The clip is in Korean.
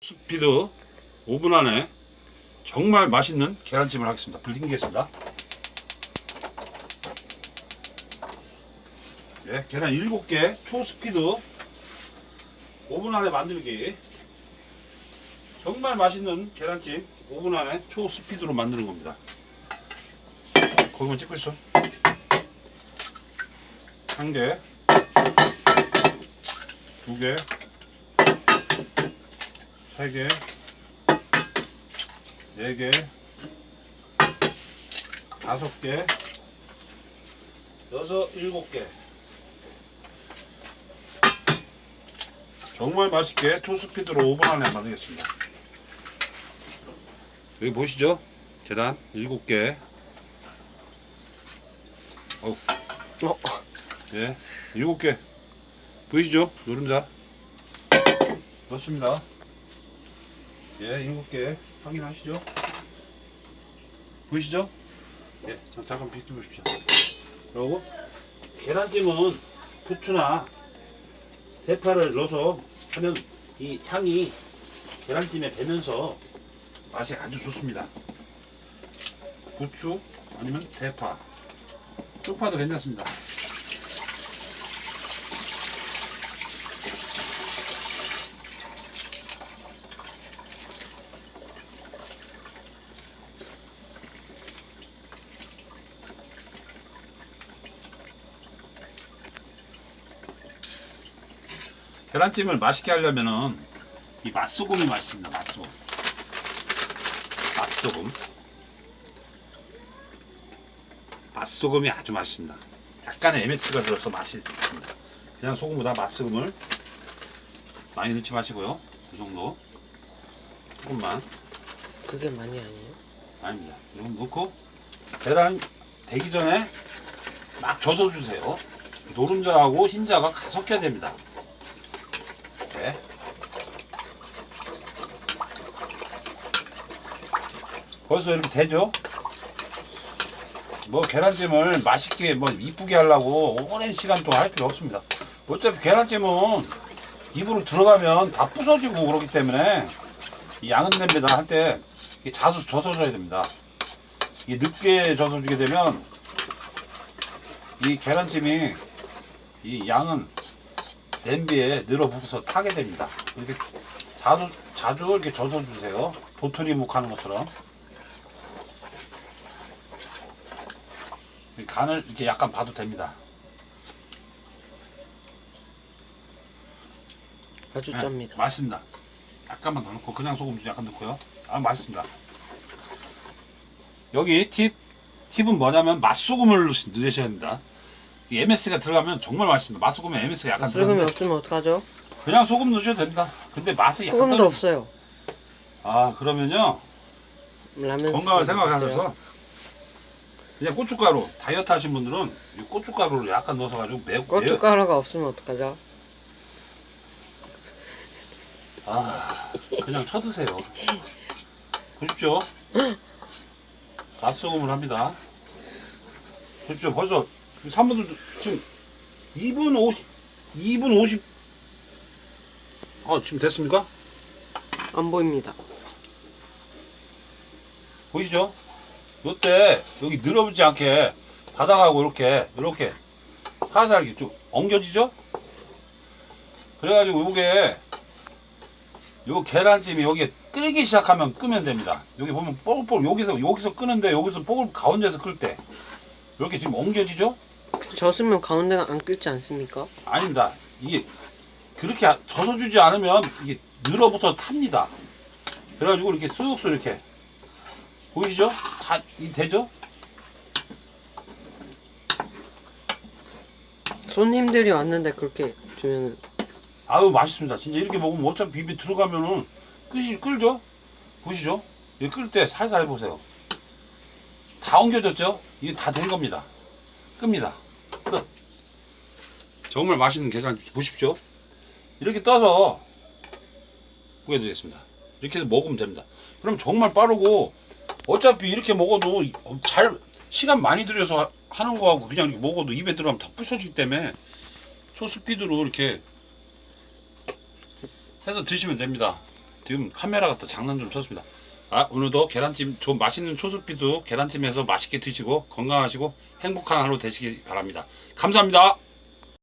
스피드 5분 안에 정말 맛있는 계란찜을 하겠습니다. 불 튕기겠습니다. 예, 계란 7개 초스피드 5분 안에 만들기 정말 맛있는 계란찜 5분 안에 초스피드로 만드는 겁니다. 거기만 찍고 있어. 한 개, 두 개, 세 개, 네 개, 다섯 개, 여섯, 일곱 개. 정말 맛있게 초스피드로 5분 안에 만들겠습니다. 여기 보시죠? 계란 7개. 어우. 어. 예, 7개. 보이시죠? 노른자. 넣습니다. 예, 일곱 개 확인하시죠? 보이시죠? 예, 자, 잠깐 비켜보십시오. 그리고 계란찜은 부추나 대파를 넣어서 하면 이 향이 계란찜에 배면서 맛이 아주 좋습니다. 부추 아니면 대파, 쪽파도 괜찮습니다. 계란찜을 맛있게 하려면은 이 맛소금이 맛있습니다. 맛소금. 맛소금. 맛소금이 아주 맛있습니다. 약간의 MS가 들어서 맛이 납니다. 그냥 소금보다 맛소금을 많이 넣지 마시고요. 이 정도. 조금만. 그게 많이 아니에요? 아닙니다. 이 정도 넣고 계란 되기 전에 막 젖어주세요. 노른자하고 흰자가 가- 섞여야 됩니다. 이렇게. 벌써 이렇게 되죠? 뭐 계란찜을 맛있게 뭐 이쁘게 하려고 오랜 시간 동안 할 필요 없습니다. 어차피 계란찜은 입으로 들어가면 다 부서지고 그러기 때문에 이 양은 냄비다 할 때 자주 젖어줘야 됩니다. 이게 늦게 젖어주게 되면 이 계란찜이 이 양은 냄비에 늘어붙어서 타게 됩니다. 이렇게 자주 자주 이렇게 젖어주세요. 도토리 묵 하는 것처럼. 간을 이렇게 약간 봐도 됩니다. 아주 네, 짭니다. 맛있습니다. 약간만 더 넣고 그냥 소금 약간 넣고요. 아 맛있습니다. 여기 팁 팁은 뭐냐면 맛소금을 넣으셔야 합니다. 이 MS가 들어가면 정말 맛있습니다. 맛소금에 MS가 약간 소금이 들어가면 없으면 어떡하죠? 그냥 소금 넣으셔도 됩니다. 근데 맛이 약간 소금도 떨어- 없어요. 아 그러면요 라면 건강을 생각하셔서. 그냥 고춧가루 다이어트 하신 분들은 이 고춧가루를 약간 넣어서 가지고 매우 고춧가루가 없으면 어떡하죠? 아 그냥 쳐드세요. 보십시오. 맛소금을 합니다. 보십시오. 벌써 3분들 지금 2분 50 2분 50 어, 지금 됐습니까? 안 보입니다. 보이시죠? 요때 여기 늘어붙지 않게 바닥하고 이렇게 이렇게 살살 이렇게 좀 엉겨지죠? 그래가지고 요게 요 계란찜이 여기에 끓기 시작하면 끄면 됩니다. 여기 보면 뽀글뽀글 여기서 여기서 끄는데 여기서 뽀글 가운데서 끌 때 이렇게 지금 엉겨지죠? 젖으면 가운데가 안 끓지 않습니까? 아닙니다. 이게 그렇게 아- 젖어주지 않으면 이게 늘어붙어 탑니다. 그래가지고 이렇게 쑥쑥 이렇게 보이시죠? 다 이 되죠? 손님들이 왔는데 그렇게 주면은 아유 맛있습니다. 진짜 이렇게 먹으면 어차피 비비 들어가면은 끓이 끓죠? 보시죠? 이끓 때 살살 해보세요. 다 엉겨졌죠? 이게 다 된 겁니다. 끕니다. 끝. 정말 맛있는 계란 보십시오. 이렇게 떠서 보여드리겠습니다. 이렇게 해서 먹으면 됩니다. 그럼 정말 빠르고 어차피 이렇게 먹어도 잘 시간 많이 들여서 하- 하는 거하고 그냥 이렇게 먹어도 입에 들어가면 다 부서지기 때문에 초스피드로 이렇게 해서 드시면 됩니다. 지금 카메라가 또 장난 좀 쳤습니다. 아 오늘도 계란찜 좀 맛있는 초수비도 계란찜에서 맛있게 드시고 건강하시고 행복한 하루 되시기 바랍니다. 감사합니다.